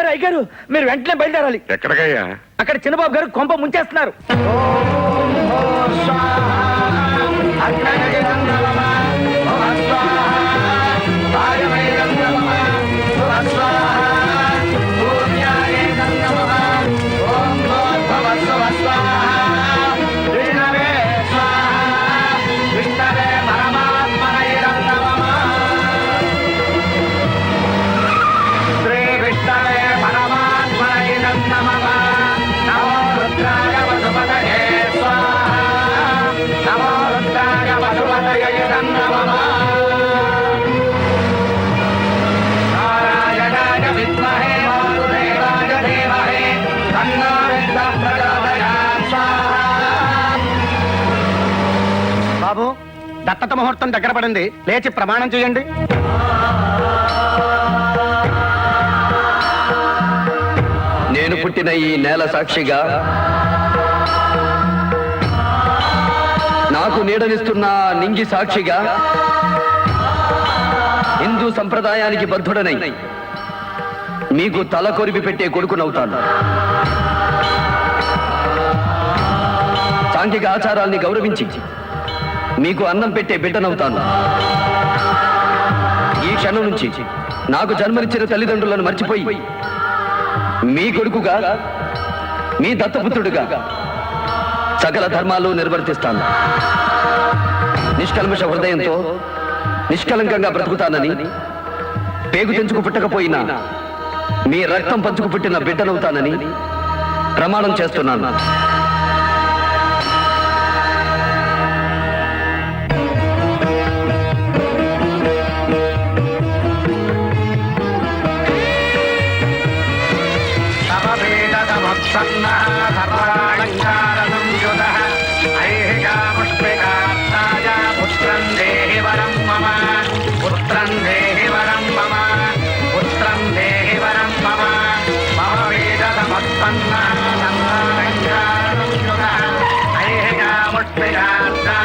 అయ్యగారు మీరు వెంటనే బయలుదేరాలి. ఎక్కడికయ్యా? అక్కడ చిన్నబాబు గారు కొంప ముంచేస్తున్నారు. దత్తత ముహూర్తం దగ్గర పడింది. లేచి ప్రమాణం చేయండి. నేను పుట్టిన ఈ నేల సాక్షిగా నాకు నీడనిస్తున్న నింగి సాక్షిగా హిందూ సంప్రదాయానికి బద్ధుడనై మీకు తల కొరివి పెట్టే కొడుకునవుతాను. సాంఘిక ఆచారాల్ని గౌరవించి మీకు అన్నం పెట్టే బిడ్డనవుతాను ఈ క్షణం నుంచి నాకు జన్మనిచ్చిన తల్లిదండ్రులను మర్చిపోయి మీ కొడుకుగా మీ దత్తపుత్రుడుగా సకల ధర్మాలు నిర్వర్తిస్తాను. నిష్కల్మష హృదయంతో నిష్కలంకంగా బ్రతుకుతానని పేగు తెంచుకు పుట్టకపోయినా మీ రక్తం పంచుకు పుట్టిన బిడ్డనవుతానని ప్రమాణం చేస్తున్నాను. సమవేదముత్సన్నः సర్వాలంకారసంయుతः